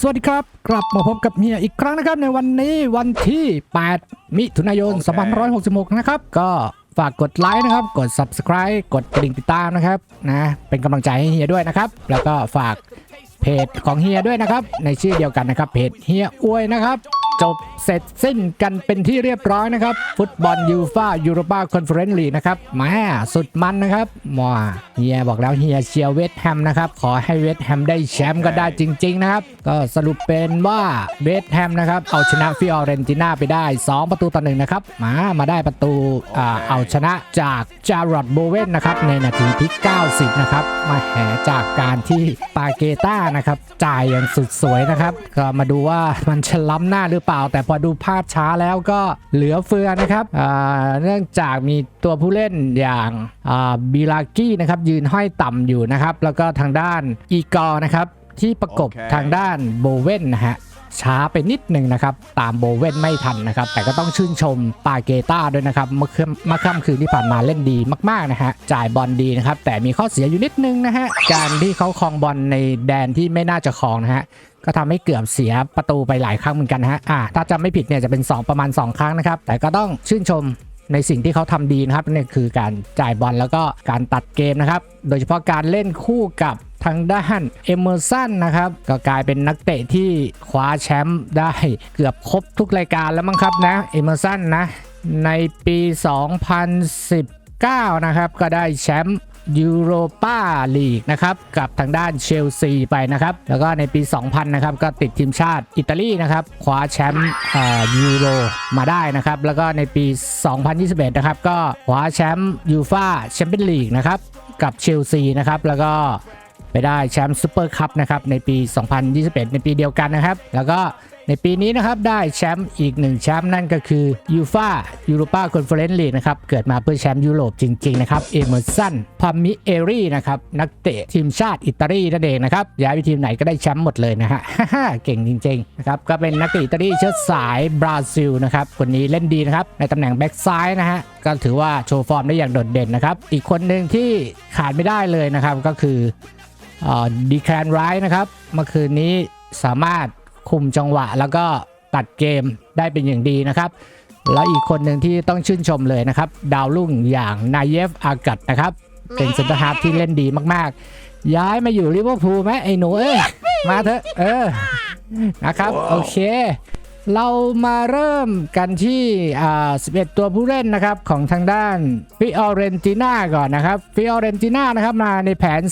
สวัสดีครับ กลับมาพบกับเฮียอีกครั้งนะครับ ในวันนี้วันที่ 8 มิถุนายน 2566 นะครับ ก็ฝากกดไลค์นะครับ กด Subscribe กดกระดิ่งติดตามนะครับนะเป็นกำลังใจให้เฮียด้วยนะครับ แล้วก็ฝากเพจของเฮียด้วยนะครับ ในชื่อเดียวกันนะครับ เพจเฮียอวยนะครับ จบเสร็จสิ้นกันเป็นที่เรียบร้อยนะครับ ฟุตบอลยูฟายูโรปาคอนเฟอเรนซ์ลีนะครับแมาสุดมันนะครับมาเฮียบอกแล้วเฮียเชียร์เวสต์แฮมนะครับขอให้เวสต์แฮมได้แชมป์ก็ได้จริง ๆ นะครับ ก็สรุปเป็นว่าเวสต์แฮมนะครับเอาชนะฟิออเรนติน่าไปได้ 2 ประตูต่อหนึ่งนะครับมามาได้ประตูเอาชนะจากจารอดโบเวนนะครับในนาทีที่ 90 นะครับ มาแห่จากการที่ปาเกต้านะครับจ่ายอย่างสุดสวยนะครับ ก็มาดูว่ามันจะล้ำหน้าหรือเปล่า แต่พอดูภาพช้าแล้วก็เหลือเฟือนะครับอ่าเนื่องจากมีตัวผู้เล่นอย่างอ่าบิลากี้นะครับยืนห้อยต่ำอยู่นะครับ แล้วก็ทางด้านอีกอร์นะครับที่ประกบโอเคทางด้านโบเว่นนะฮะช้าไปนิดหนึ่งนะครับ ตามโบเว่นไม่ทันนะครับ แต่ก็ต้องชื่นชมปาเกต้าด้วยนะครับ เมื่อคืนเมื่อค่ำคืนที่ผ่านมาเล่นดีมาก ๆ นะฮะ จ่ายบอลดีนะครับ แต่มีข้อเสียอยู่นิดนึงนะฮะ การที่เขาครองบอลในแดนที่ไม่น่าจะครองนะฮะ ก็ทำให้เกือบเสียประตูไปหลายครั้งเหมือนกันฮะอ่าถ้าจำไม่ผิดเนี่ยจะเป็น 2 ประมาณ 2 ครั้งนะครับ แต่ก็ต้องชื่นชมในสิ่งที่เขาทำดีนะครับนี่คือการจ่ายบอลแล้วก็การตัดเกมนะครับ โดยเฉพาะการเล่นคู่กับทางด้านเอเมอร์สันนะครับ ก็กลายเป็นนักเตะที่คว้าแชมป์ได้เกือบครบทุกรายการแล้วมั้งครับนะเอเมอร์สันนะ ในปี 2019นะครับก็ได้แชมป์ ยูโรปาลีกนะครับกับทางด้านเชลซีไปนะครับ แล้วก็ในปี 2000 นะครับ ก็ติดทีมชาติอิตาลีนะครับคว้าแชมป์เอ่อยูโรมาได้นะครับ แล้วก็ในปี 2021 นะครับ ก็คว้าแชมป์ยูฟาแชมเปี้ยนลีกนะครับกับเชลซีนะครับ แล้วก็ไปได้แชมป์ซูเปอร์คัพนะครับในปี 2021 ในปีเดียวกันนะครับ แล้วก็ ในปีนี้นะครับได้แชมป์อีกหนึ่งแชมป์นั่นก็คือยูฟายูโรปาคอนเฟอเรนซ์ลีกนะครับเกิดมาเพื่อแชมป์ยุโรปจริงๆนะครับเอเมอร์สันพามิเอรีนะครับนักเตะทีมชาติอิตาลีนั่นเองนะครับย้ายไปทีมไหนก็ได้แชมป์หมดเลยนะฮะเก่งจริงๆนะครับก็เป็นนักเตะอิตาลีเชื้อสายบราซิลนะครับคนนี้เล่นดีนะครับในตำแหน่งแบ็กซ้ายนะฮะก็ถือว่าโชว์ฟอร์มได้อย่างโดดเด่นนะครับอีกคนหนึ่งที่ขาดไม่ได้เลยนะครับก็คือดีแคนไรนะครับเมื่อคืนนี้สามารถ คุมจังหวะ แล้วก็ตัดเกมได้เป็นอย่างดีนะครับแล้วอีกคนหนึ่งที่ต้องชื่นชมเลยนะครับ ดาวรุ่งอย่างนายเยฟอากัดนะครับ เป็นเซนเตอร์ฮาร์ฟที่เล่นดีมากๆ ย้ายมาอยู่ลิเวอร์พูลไหมไอ้หนูเอ้ยมาเถอะเออนะครับ โอเค เรามาเริ่มกันที่อ่า11 ตัวผู้เล่นนะครับ ของทางด้านฟิออเรนติน่าก่อนนะครับฟิออเรนติน่านะครับมาในแผน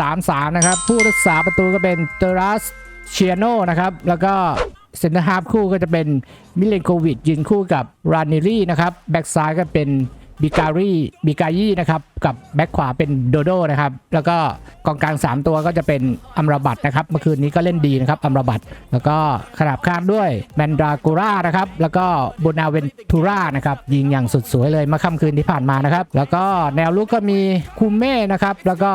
4-3-3 นะครับ ผู้รักษาประตูก็เป็นเตรัส เชียโนนะครับ แล้วก็เซนเตอร์ฮาร์ฟคู่ก็จะเป็นมิเลนโควิดยืนคู่กับรานิรี่นะครับแบ็กซ้ายก็เป็นบิการีบิกายี่นะครับกับแบ็คขวาเป็นโดโดนะครับแล้วก็กองกลาง 3 ตัวก็จะเป็นอัมราบัตนะครับเมื่อคืนนี้ก็เล่นดีนะครับอัมราบัตแล้วก็ขนาบข้างด้วยแมนดรากูรานะครับแล้วก็โบนาเวนทูรานะครับยิงอย่างสุดสวยเลยเมื่อค่ำคืนที่ผ่านมานะครับแล้วก็แนวลุกก็มีคูเม่นะครับแล้วก็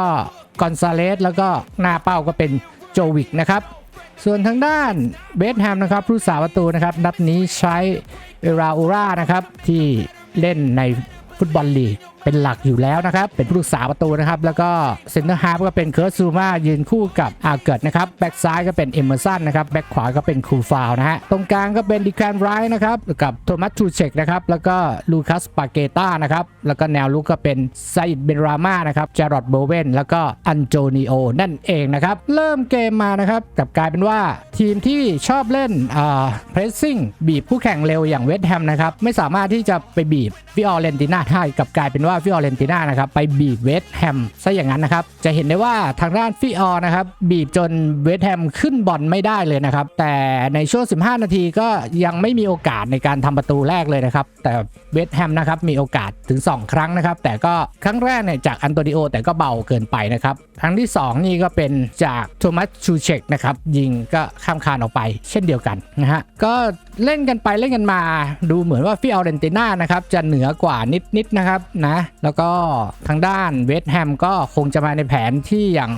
กอนซาเลสแล้วก็หน้าเป้าก็เป็นโจวิกนะครับ ส่วนทางด้านเบสแฮมนะครับผู้สาประตูนะครับ นัดนี้ใช้เอราอูรานะครับที่เล่นในฟุตบอลลีก เป็นหลักอยู่แล้วนะครับ เป็นผู้รักษาประตูนะครับ แล้วก็เซนเตอร์ฮาร์ฟก็เป็นเคิร์ซูมายืนคู่กับอาเกิดนะครับ แบ็กซ้ายก็เป็นเอเมอร์สันนะครับ แบ็กขวาก็เป็นคูฟาวนะฮะ ตรงกลางก็เป็นดิแคนไรท์นะครับกับโทมัสทูเชกนะครับ แล้วก็ลูคัสปาเกต้านะครับ แล้วก็แนวลุกก็เป็นไซด์เบนรามานะครับจารอดโบเวนแล้วก็อันโจนิโอนั่นเองนะครับ เริ่มเกมมานะครับกับกลายเป็นว่าทีมที่ชอบเล่นอ่าเพรสซิ่งบีบคู่แข่งเร็วอย่างเวสต์แฮมนะครับไม่สามารถที่จะไปบีบฟิออเรนติน่าได้กับกลายเป็นว่าฟิออเรนติน่านะครับไปบีบเวสแฮมซะอย่างนั้นนะครับจะเห็นได้ว่าทางด้านฟิออนะครับบีบจนเวสแฮมขึ้นบอลไม่ได้เลยนะครับแต่ในช่วง 15 นาทีก็ยังไม่มีโอกาสในการทำประตูแรกเลยนะครับแต่เวสแฮมนะครับมีโอกาสถึง 2 ครั้งนะครับแต่ก็ครั้งแรกเนี่ยจากอันโตนิโอแต่ก็เบาเกินไปนะครับครั้งที่ 2 นี่ก็เป็นจากโทมัสชูเชกนะครับยิงก็ข้ามคานออกไปเช่นเดียวกันนะฮะก็ เล่นกันไปเล่นกันมา ดูเหมือนว่าฟิออเรนติน่านะครับจะเหนือกว่านิดๆนะครับนะแล้วก็ทางด้านเวสต์แฮมก็คงจะมาในแผนที่อย่าง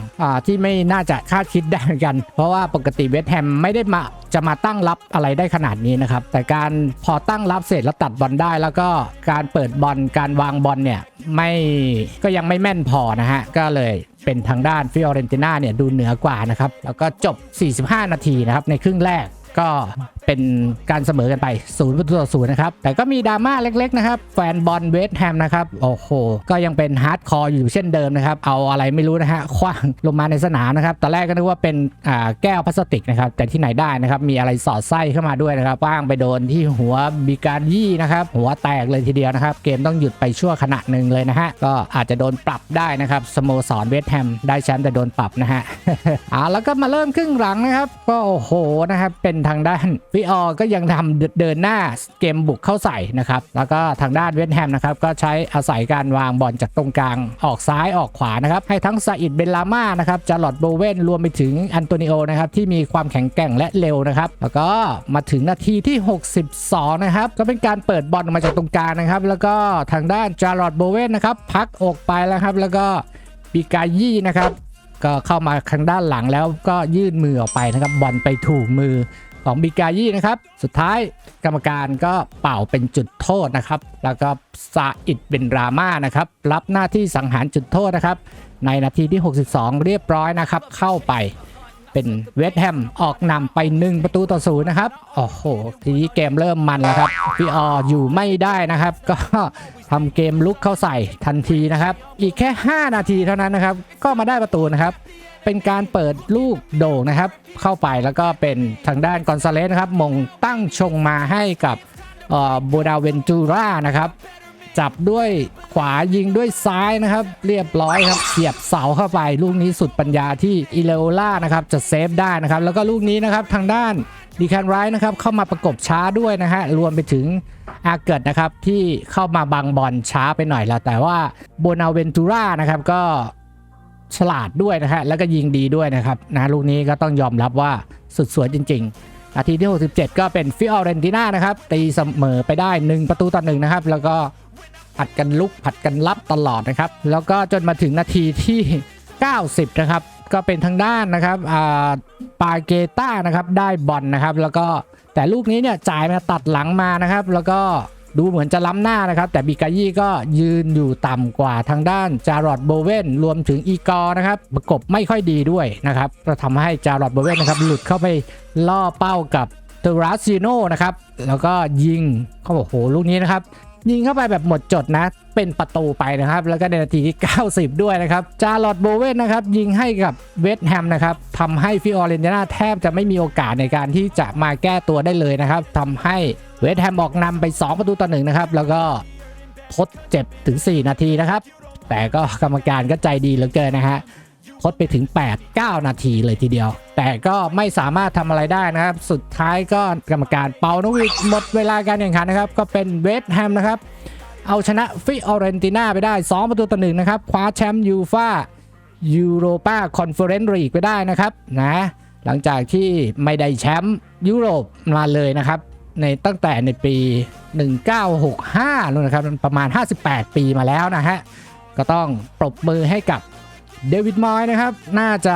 ที่ไม่น่าจะคาดคิดได้เหมือนกัน เพราะว่าปกติเวสต์แฮมไม่ได้มาจะมาตั้งรับอะไรได้ขนาดนี้นะครับ แต่การพอตั้งรับเสร็จแล้วตัดบอลได้ แล้วก็การเปิดบอลการวางบอลเนี่ยไม่ก็ยังไม่แม่นพอนะฮะก็เลยเป็นทางด้านฟิออเรนติน่าเนี่ยดูเหนือกว่านะครับแล้วก็จบ 45 นาทีนะครับในครึ่งแรกก็ เป็นการเสมอกันไป0ประตูต่อศูนย์นะครับ แต่ก็มีดราม่าเล็กๆนะครับ แฟนบอลเวสต์แฮมนะครับ โอ้โห ก็ยังเป็นฮาร์ดคอร์อยู่เช่นเดิมนะครับ เอาอะไรไม่รู้นะฮะคว้างลงมาในสนามนะครับ ตอนแรกก็นึกว่าเป็นแก้วพลาสติกนะครับ แต่ที่ไหนได้นะครับ มีอะไรสอดไส้เข้ามาด้วยนะครับว้างไปโดนที่หัวบิการยี่นะครับ หัวแตกเลยทีเดียวนะครับ เกมต้องหยุดไปชั่วขณะหนึ่งเลยนะฮะ ก็อาจจะโดนปรับได้นะครับ สโมสรเวสต์แฮมได้แชมป์แต่โดนปรับนะฮะอ่าแล้วก็มาเริ่มครึ่งหลังนะครับ ก็โอ้โหนะครับ เป็นทางด้านฟออก็ยังทำเดินหน้าเกมบุกเข้าใส่นะครับ แล้วก็ทางด้านเวสต์แฮมนะครับ ก็ใช้อาศัยการวางบอลจากตรงกลางออกซ้ายออกขวานะครับ ให้ทั้งซาอิดเบนลาม่านะครับจาร์ลอตโบเวนรวมไปถึงอันโตนิโอนะครับที่มีความแข็งแกร่งและเร็วนะครับ แล้วก็มาถึงนาทีที่ 62 นะครับ ก็เป็นการเปิดบอลออกมาจากตรงกลางนะครับ แล้วก็ทางด้านจาร์ลอตโบเวนนะครับพักอกไปแล้วครับ แล้วก็บิกายี่นะครับก็เข้ามาทางด้านหลังแล้วก็ยื่นมือออกไปนะครับบอลไปถูกมือ ของบิกายี่นะครับ สุดท้ายกรรมการก็เป่าเป็นจุดโทษนะครับ แล้วก็ซาอิดเป็นราม่านะครับ รับหน้าที่สังหารจุดโทษนะครับ ในนาทีที่ 62 เรียบร้อยนะครับ เข้าไป เป็นเวสต์แฮมออกนำไป 1 ประตูต่อศูนย์นะครับ โอ้โห ทีนี้เกมเริ่มมันแล้วครับพี่อออยู่ไม่ได้นะครับ ก็ทำเกมลุกเข้าใส่ทันทีนะครับ อีกแค่ 5 นาทีเท่านั้นนะครับ ก็มาได้ประตูนะครับ เป็นการเปิดลูกโด่งนะครับ เข้าไปแล้วก็เป็นทางด้านกอนซาเลสนะครับ มงตั้งชงมาให้กับโบดาเวนจูรานะครับ จับด้วยขวายิงด้วยซ้ายนะครับ เรียบร้อยครับเสียบเสาเข้าไป ลูกนี้สุดปัญญาที่อิเลโอล่านะครับจะเซฟได้นะครับ แล้วก็ลูกนี้นะครับทางด้านดีแคนไรท์นะครับเข้ามาประกบช้าด้วยนะฮะรวมไปถึงอาเกิดนะครับที่เข้ามาบังบอลช้าไปหน่อยแล้ว แต่ว่าโบนาเวนตูรานะครับก็ฉลาดด้วยนะฮะแล้วก็ยิงดีด้วยนะครับนะลูกนี้ก็ต้องยอมรับว่าสุดสวยจริงๆนาทีที่ 67 ก็เป็นฟิออเรนติน่านะครับตีเสมอไปได้ 1 ประตูต่อหนึ่งนะครับ แล้วก็ ผัดกันลุกผัดกันรับตลอดนะครับ แล้วก็จนมาถึงนาทีที่ 90 นะครับ ก็เป็นทางด้านนะครับอ่าปาเกต้านะครับได้บอลนะครับ แล้วก็แต่ลูกนี้เนี่ยจ่ายมาตัดหลังมานะครับ แล้วก็ดูเหมือนจะล้ำหน้านะครับ แต่บิกายี่ก็ยืนอยู่ต่ำกว่าทางด้านจารอดโบเวนรวมถึงอีกอร์นะครับประกบไม่ค่อยดีด้วยนะครับก็ทำให้จารอดโบเวนนะครับหลุดเข้าไปล่อเป้ากับเทราซิโนนะครับแล้วก็ยิงเขาบอกโหลูกนี้นะครับ ยิงเข้าไปแบบหมดจดนะ เป็นประตูไปนะครับ แล้วก็ในนาทีที่ 90 ด้วยนะครับ จาร์ลอตโบเวนนะครับ ยิงให้กับเวสต์แฮมนะครับทำให้ฟิออเรนติน่าแทบจะไม่มีโอกาสในการที่จะมาแก้ตัวได้เลยนะครับทำให้เวสต์แฮมออกนำไป 2 ประตูต่อหนึ่งนะครับ แล้วก็ทดเจ็บถึง 4 นาทีนะครับ แต่ก็กรรมการก็ใจดีเหลือเกินนะฮะ ทดไปถึง 8 9 นาทีเลยทีเดียว แต่ก็ไม่สามารถทำอะไรได้นะครับ สุดท้ายก็กรรมการเป่านกหวีดหมดเวลาการแข่งขันนะครับ ก็เป็นเวสต์แฮมนะครับ เอาชนะฟิออเรนติน่าไปได้ 2 ประตูต่อหนึ่งนะครับ คว้าแชมป์ยูฟายูโรปาคอนเฟอเรนซ์ลีกไปได้นะครับนะหลังจากที่ไม่ได้แชมป์ยุโรปมาเลยนะครับ ในตั้งแต่ในปี 1965นู่นนะครับประมาณ 58 ปีมาแล้วนะฮะก็ต้องปรบมือให้กับ เดวิดมอยนะครับ น่าจะ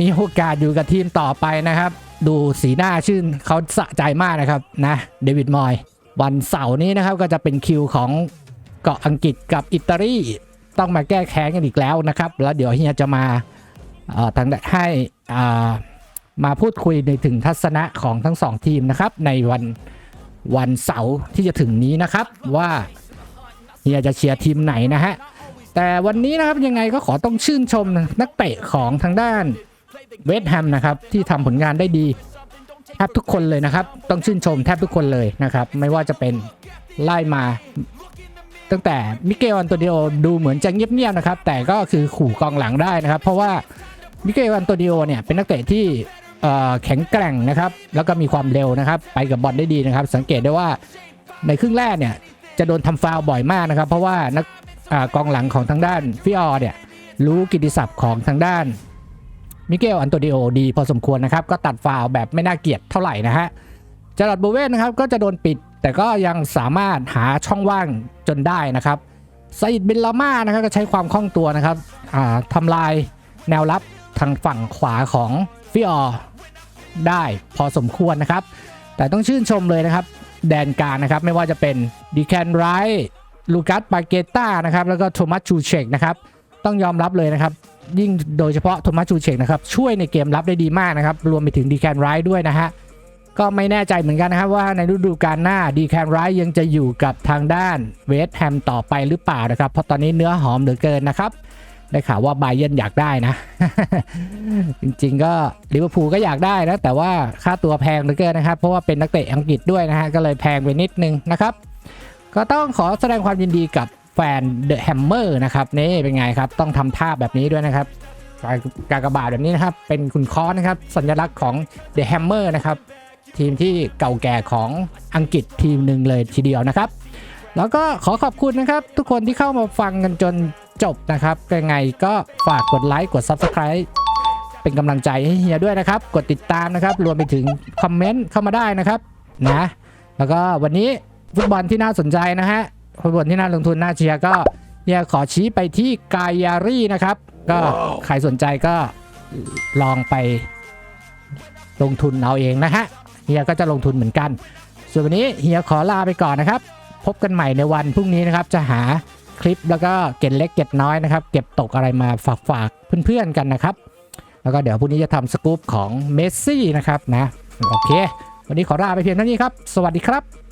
มีโอกาสอยู่กับทีมต่อไปนะครับ ดูสีหน้าชื่นเขาสะใจมากนะครับนะเดวิดมอย วันเสาร์นี้นะครับก็จะเป็นคิวของเกาะอังกฤษกับอิตาลีต้องมาแก้แค้นกันอีกแล้วนะครับ แล้วเดี๋ยวเฮียจะมาเอ่อทางให้อ่ามาพูดคุยในถึงทัศนะของทั้งสองทีมนะครับ ในวันวันเสาร์ที่จะถึงนี้นะครับว่าเฮียจะเชียร์ทีมไหนนะฮะ แต่วันนี้นะครับยังไงก็ขอต้องชื่นชมนักเตะของทางด้านเวสต์แฮมนะครับที่ทำผลงานได้ดีแทบทุกคนเลยนะครับ ต้องชื่นชมแทบทุกคนเลยนะครับ ไม่ว่าจะเป็นไล่มา ตั้งแต่มิเกลอันโตนิโอดูเหมือนจะเงียบๆนะครับ แต่ก็คือขู่กองหลังได้นะครับ เพราะว่ามิเกลอันโตนิโอเนี่ยเป็นนักเตะที่แข็งแกร่งนะครับ แล้วก็มีความเร็วนะครับ ไปกับบอลได้ดีนะครับ สังเกตได้ว่าในครึ่งแรกเนี่ยจะโดนทำฟาวบ่อยมากนะครับ เพราะว่านัก อกองหลังของทางด้านฟิออร์เนี่ยรู้กิติศัพท์ของทางด้านมิเกลอันโตนิโอดี พอสมควรนะครับ ก็ตัดฟาวแบบไม่น่าเกลียดเท่าไหร่นะฮะจาร์ดบูเวนนะครับก็จะโดนปิด แต่ก็ยังสามารถหาช่องว่างจนได้นะครับซาอิดบินลาม่านะครับก็ใช้ความคล่องตัวนะครับทำลายแนวรับทางฝั่งขวาของฟิออร์ได้พอสมควรนะครับ แต่ต้องชื่นชมเลยนะครับ แดนกางนะครับไม่ว่าจะเป็นดีแคนไร ลูกัสปาเกต้านะครับแล้วก็โทมัสชูเชกนะครับต้องยอมรับเลยนะครับ ยิ่งโดยเฉพาะโทมัสชูเชกนะครับช่วยในเกมรับได้ดีมากนะครับ รวมไปถึงดีแคนไรด้วยนะฮะก็ไม่แน่ใจเหมือนกันนะครับว่าในฤดูกาลหน้าดีแคนไรยังจะอยู่กับทางด้านเวสต์แฮมต่อไปหรือเปล่านะครับ เพราะตอนนี้เนื้อหอมเหลือเกินนะครับได้ข่าวว่าไบเยนอยากได้นะ จริงๆก็ลิเวอร์พูลก็อยากได้นะ แต่ว่าค่าตัวแพงเหลือเกินนะครับ เพราะว่าเป็นนักเตะอังกฤษด้วยนะฮะก็เลยแพงไปนิดนึงนะครับ ก็ต้องขอแสดงความยินดีกับแฟนเดอะแฮมเมอร์นะครับนี่เป็นไงครับ ต้องทำท่าแบบนี้ด้วยนะครับการกบาทแบบนี้นะครับ เป็นคุณคอนะครับ สัญลักษณ์ของเดอะแฮมเมอร์นะครับ ทีมที่เก่าแก่ของอังกฤษทีมหนึ่งเลยทีเดียวนะครับ แล้วก็ขอขอบคุณนะครับ ทุกคนที่เข้ามาฟังกันจนจบนะครับยังไงก็ฝากกดไลค์กด Subscribe เป็นกำลังใจให้เฮียด้วยนะครับ กดติดตามนะครับ รวมไปถึงคอมเมนต์เข้ามาได้นะครับนะแล้วก็วันนี้ ฟุตบอลที่น่าสนใจนะฮะฟุตบอลที่น่าลงทุนน่าเชียร์ก็เฮียขอชี้ไปที่กายารีนะครับ ก็ใครสนใจก็ลองไปลงทุนเอาเองนะฮะเฮียก็จะลงทุนเหมือนกัน ส่วนวันนี้เฮียขอลาไปก่อนนะครับ พบกันใหม่ในวันพรุ่งนี้นะครับ จะหาคลิปแล้วก็เก็บเล็กเก็บน้อยนะครับ เก็บตกอะไรมาฝากฝากๆเพื่อนๆกันนะครับ แล้วก็เดี๋ยวพรุ่งนี้จะทำสกู๊ปของเมสซี่นะครับนะ โอเค วันนี้ขอลาไปเพียงเท่านี้ครับ สวัสดีครับ